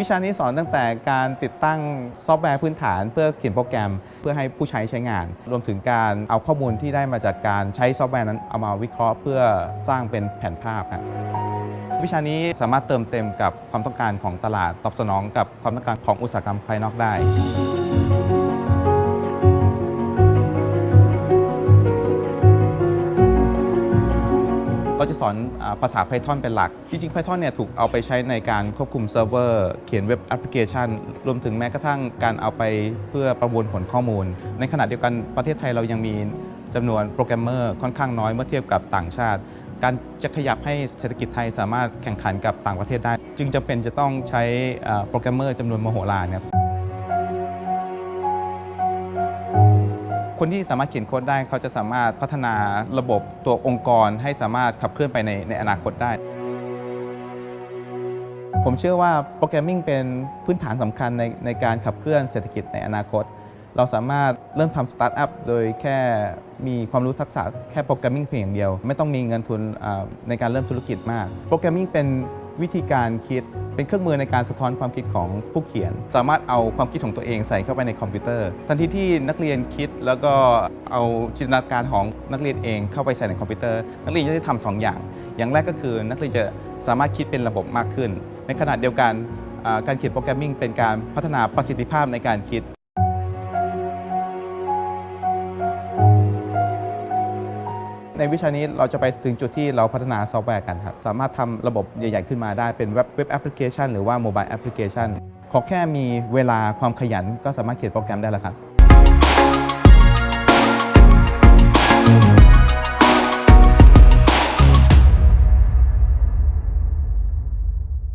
วิชานี้สอนตั้งแต่การติดตั้งซอฟต์แวร์พื้นฐาน เพื่อเขียนโปรแกรม เพื่อให้ผู้ใช้ใช้งาน รวมถึงการเอาข้อมูลที่ได้มาจากการใช้ซอฟต์แวร์นั้นเอามาวิเคราะห์ เพื่อสร้างเป็นแผนภาพครับวิชานี้สามารถเติมเต็มกับความต้องการของตลาดตอบสนองกับความต้องการของอุตสาหกรรมภายนอกได้ จะสอนภาษา Python เป็นหลัก จริงๆ Python เนี่ยถูกเอาไปใช้ในการควบคุมเซิร์ฟเวอร์ เขียนเว็บแอปพลิเคชัน รวมถึงแม้กระทั่งการเอาไปเพื่อประมวลผลข้อมูล ในขณะเดียวกันประเทศไทยเรายังมีจำนวนโปรแกรมเมอร์ค่อนข้างน้อยเมื่อเทียบกับต่างชาติ การจะขยับให้เศรษฐกิจไทยสามารถแข่งขันกับต่างประเทศได้ จึงจะเป็นจะต้องใช้โปรแกรมเมอร์จำนวนมโหฬารครับ คนที่สามารถเขียนโค้ดได้เขาจะสามารถพัฒนาระบบตัวองค์กรให้สามารถขับเคลื่อนไปในในอนาคตได้ ผมเชื่อว่าโปรแกรมมิ่งเป็นพื้นฐานสำคัญในในการขับเคลื่อนเศรษฐกิจในอนาคต เราสามารถเริ่มทำสตาร์ทอัพโดยแค่มีความรู้ทักษะแค่โปรแกรมมิ่งเพียงอย่างเดียว ไม่ต้องมีเงินทุนในการเริ่มธุรกิจมาก โปรแกรมมิ่งเป็นวิธีการคิด เป็นเครื่องมือในการสะท้อนความคิดของผู้เขียน สามารถเอาความคิดของตัวเองใส่เข้าไปในคอมพิวเตอร์ ทันทีที่นักเรียนคิดแล้วก็เอาจินตนาการของนักเรียนเองเข้าไปใส่ในคอมพิวเตอร์ นักเรียนจะได้ทำสองอย่าง อย่างแรกก็คือนักเรียนจะสามารถคิดเป็นระบบมากขึ้น ในขณะเดียวกันการเขียนโปรแกรมมิ่งเป็นการพัฒนาประสิทธิภาพในการคิด ในวิชานี้เราจะไปถึงจุดที่เราพัฒนาซอฟต์แวร์กันครับ สามารถทำระบบใหญ่ ๆ ขึ้นมาได้เป็นเว็บเว็บแอปพลิเคชันหรือว่าโมบายแอปพลิเคชันขอแค่มีเวลาความขยันก็สามารถเขียนโปรแกรมได้แล้วครับ